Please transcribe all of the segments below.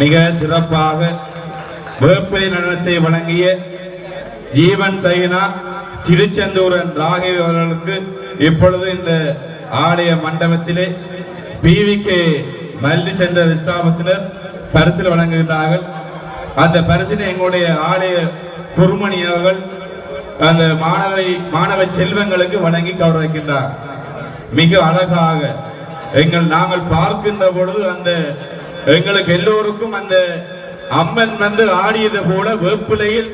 மிக சிறப்பாக வேப்பிலை நடனத்தை வழங்கிய ஜீவன் சைனா திருச்செந்தூரன் ராகவி அவர்களுக்கு இப்பொழுது இந்த ஆலய மண்டபத்திலே பிவிகே மல்லி சென்ற ஸ்தாபத்தினர் பரிசில் வழங்குகின்றார்கள். அந்த பரிசினை எங்களுடைய ஆலய குருமணி அவர்கள் அந்த மாணவரை மாணவ செல்வங்களுக்கு வழங்கி கௌரவிக்கின்றார். மிக அழகாக எங்கள் நாங்கள் பார்க்கின்ற பொழுது அந்த எங்களுக்கு எல்லோருக்கும் அந்த அம்மன் வந்து ஆடியது போல வேப்பிலையில்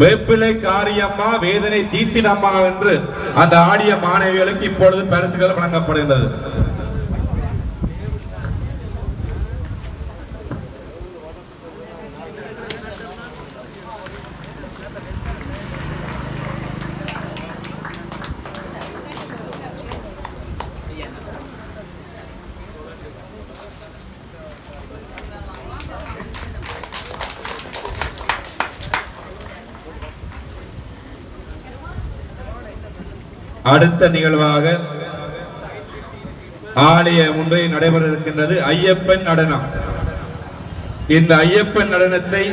வேப்பிலை காரியம்மா வேதனை தீத்திடம்மா என்று அந்த ஆடிய மாணவிகளுக்கு இப்பொழுது பரிசுகள் வழங்கப்படுகின்றது. அடுத்த நிகழ்வாக ஆலய ஒன்றை நடைபெற இருக்கின்றது ஐயப்பன் நடனம். இந்த ஐயப்பன் நடனத்தை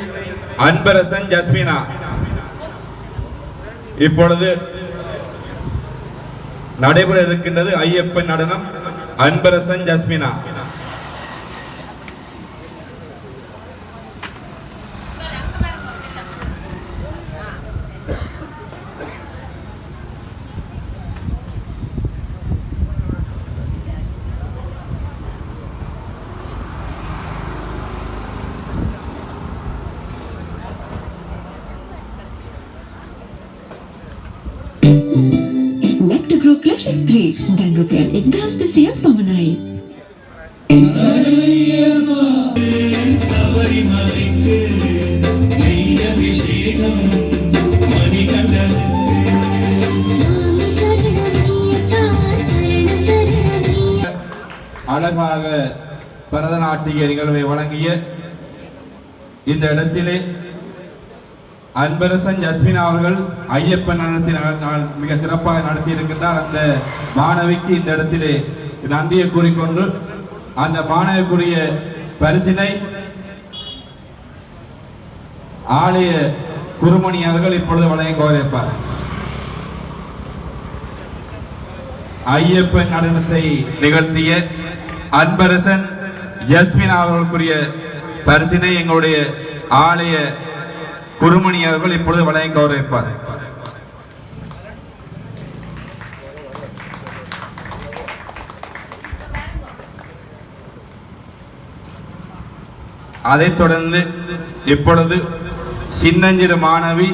அன்பரசன் ஜஸ்மினா இப்பொழுது நடைபெற இருக்கின்றது ஐயப்பன் நடனம் அன்பரசன் ஜஸ்மினா. Classic 3 dan rupiah 11 சபரிமலைக்கு நெய் அபிஷேகம் மணிகண்டனுக்கு அழகாக பரதநாட்டிய நிகழ்வை வழங்கிய இந்த இடத்திலே அன்பரசன் ஜஸ்மின் அவர்கள் ஐயப்பன் நடத்தி மிக சிறப்பாக நடத்தி இருக்கின்றார் அந்த மாணவிக்கு இந்த இடத்திலே நன்றியை கூறிக்கொண்டு அந்த மாணவிக்குரிய பரிசினை ஆலய குருமணி அவர்கள் இப்பொழுது வழங்கி கோரிப்பார் ஐயப்பன் நடனத்தை நிகழ்த்திய அன்பரசன் ஜஸ்மின் அவர்களுக்குரிய பரிசினை எங்களுடைய ஆலய குருமணி அவர்கள் இப்பொழுது வழங்கி கௌரவிப்பார் அதைத் தொடர்ந்து இப்பொழுது சின்னஞ்சிறு மாணவி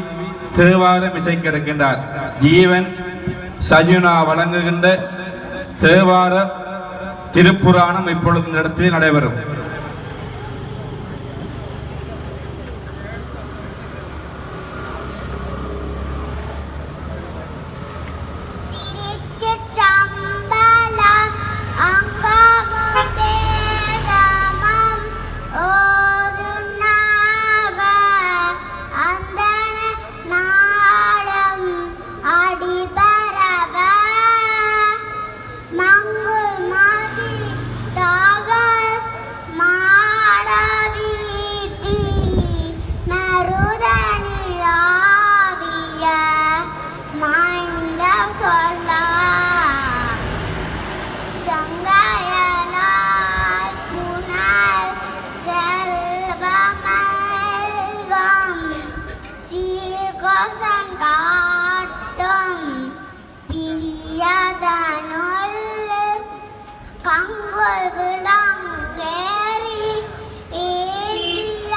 தேவாரம் இசைக்க இருக்கின்றார் ஜீவன் சஜுனா வழங்குகின்ற தேவார திருப்புராணம் இப்பொழுது இந்த இடத்தில் நடைபெறும். கங்குல் விளங்கேறி ஏறியாடும்.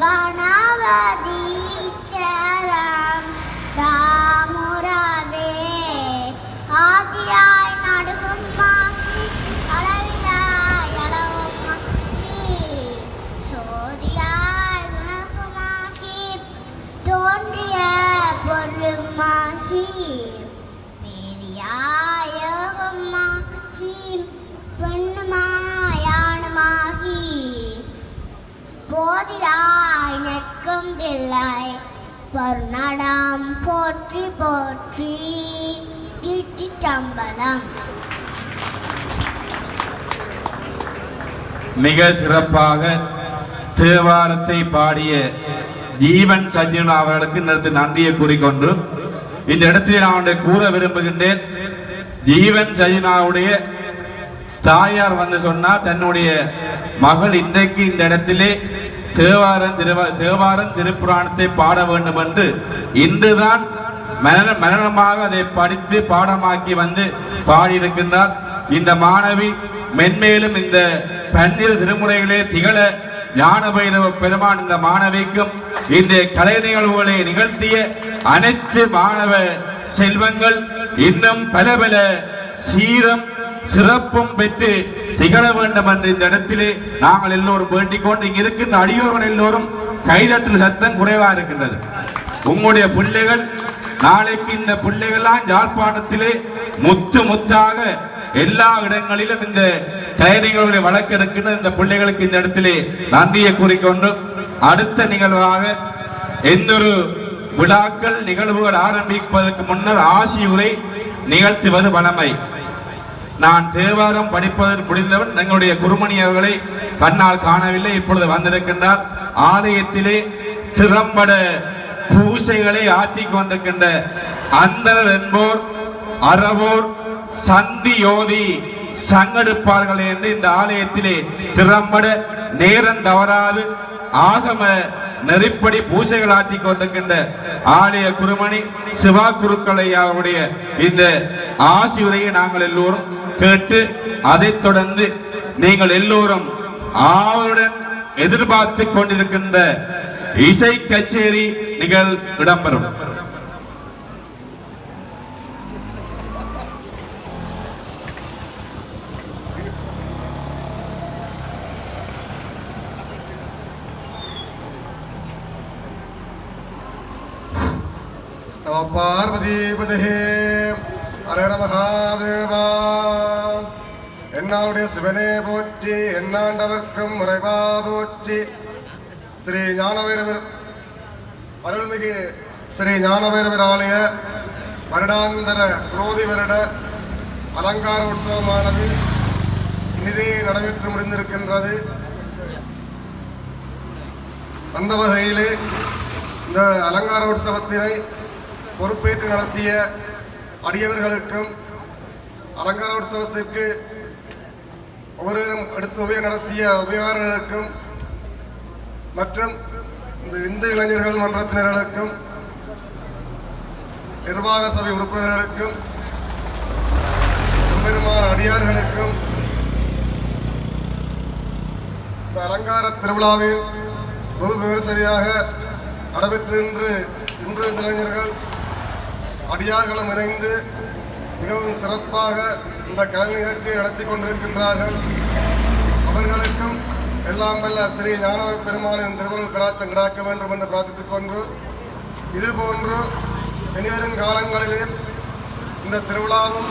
கணபதி சரம் தாமுரவே. ஆதியாய் நடுவும் பருநடம் போற்றி போற்றி. திருச்சி சம்பளம். மிக சிறப்பாக தேவாரத்தை பாடிய ஜீவன் சஞ்சீவன் அவர்களுக்கு இந்த நன்றியை கூறிக்கொண்டு இந்த இடத்தில் நான் ஒன்றை கூற விரும்புகின்றேன். ஜீவன் சஜினாவுடைய தாயார் வந்து சொன்னா தன்னுடைய மகள் இன்றைக்கு இந்த இடத்திலே தேவாரம் திருவ தேவாரம் திருப்புராணத்தை பாட வேண்டும் என்று இன்றுதான் மரண மரணமாக அதை படித்து பாடமாக்கி வந்து பாடியிருக்கின்றார். இந்த மாணவி மென்மேலும் இந்த பன்னிரு திருமுறைகளே திகழ ஞான பைரவ பெருமான் இந்த மாணவிக்கும் இன்றைய கலை நிகழ்வுகளை நிகழ்த்திய அனைத்து மாணவ செல்வங்கள் இன்னும் பல பல சீரம் சிறப்பும் பெற்று திகழ வேண்டும் என்று இந்த இடத்திலே நாங்கள் எல்லோரும் வேண்டிக் கொண்டு இங்க இருக்கின்ற அடியோர்கள் எல்லோரும் கைதட்டு சத்தம் குறைவா இருக்கின்றது. உங்களுடைய பிள்ளைகள் நாளைக்கு இந்த பிள்ளைகள்லாம் யாழ்ப்பாணத்திலே முத்து முத்தாக எல்லா இடங்களிலும் இந்த கலை நிகழ்வுகளை வளர்க்க இருக்கின்ற இந்த பிள்ளைகளுக்கு இந்த இடத்திலே நன்றியை கூறிக்கொண்டு அடுத்த நிகழ்வாக எந்த ஒரு விழாக்கள் நிகழ்வுகள் ஆரம்பிப்பதற்கு முன்னர் ஆசி உரை நிகழ்த்துவது வழமை. நான் தேவாரம் படிப்பதற்கு முடிந்தவன் எங்களுடைய குருமணி அவர்களை கண்ணால் காணவில்லை இப்பொழுது வந்திருக்கின்றார். ஆலயத்திலே திறம்பட பூசைகளை ஆற்றிக் கொண்டிருக்கின்ற அந்தனர் என்போர் அறவோர் சந்தி யோதி சங்கெடுப்பார்கள் என்று இந்த ஆலயத்திலே திறம்பட நேரம் தவறாது ஆகம நெறிப்படி பூசைகள் ஆற்றி கொண்டிருக்கின்ற ஆலய குருமணி சிவா குருக்களை அவருடைய இந்த ஆசி உரையை நாங்கள் எல்லோரும் கேட்டு அதைத் தொடர்ந்து நீங்கள் எல்லோரும் ஆவலுடன் எதிர்பார்த்து கொண்டிருக்கின்ற இசை கச்சேரி நிகழ் இடம்பெறும். பார்வதி பார்வதிபதே அரே மகாதேவா. என்னாளுடைய சிவனே போற்றி எண்ணாண்டவர்க்கும் முறைவா போற்றி. ஸ்ரீ ஞானவைரவர் அருள்மிகு ஸ்ரீ ஞானவைரவர் ஆலய வருடாந்தர குரோதி வருட அலங்கார உற்சவமானது இனிதே நடைபெற்று முடிந்திருக்கின்றது. அந்த வகையிலே இந்த அலங்கார உற்சவத்தினை பொறுப்பேற்று நடத்திய அடியவர்களுக்கும் அலங்கார உற்சவத்திற்கு ஒவ்வொருவரும் அடுத்து உபயோக நடத்திய உபயோகர்களுக்கும் மற்றும் இந்த இந்து இளைஞர்கள் மன்றத்தினர்களுக்கும் நிர்வாக சபை உறுப்பினர்களுக்கும் பெருமான அடியார்களுக்கும் இந்த அலங்கார திருவிழாவில் வெகு விமரிசையாக நடைபெற்று இன்று இன்று இளைஞர்கள் அடியார்களும் இணைந்து மிகவும் சிறப்பாக இந்த கலை நிகழ்ச்சியை நடத்தி கொண்டிருக்கின்றார்கள். அவர்களுக்கும் எல்லாம் வல்ல ஸ்ரீ ஞானவ பெருமானின் திருவருள் கடாச்சம் கிடாக்க வேண்டும் என்று பிரார்த்தித்துக் கொண்டு இதுபோன்று இனிவரும் காலங்களிலே இந்த திருவிழாவும்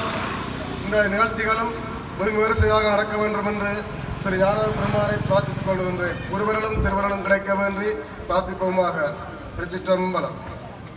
இந்த நிகழ்ச்சிகளும் வெகு நடக்க வேண்டும் என்று ஸ்ரீ ஞானவ பெருமானை பிரார்த்தித்துக் கொள்கின்றேன். ஒருவர்களும் திருவருளும் கிடைக்க வேண்டி பிரார்த்திப்போமாக. திருச்சிற்றம்பலம்.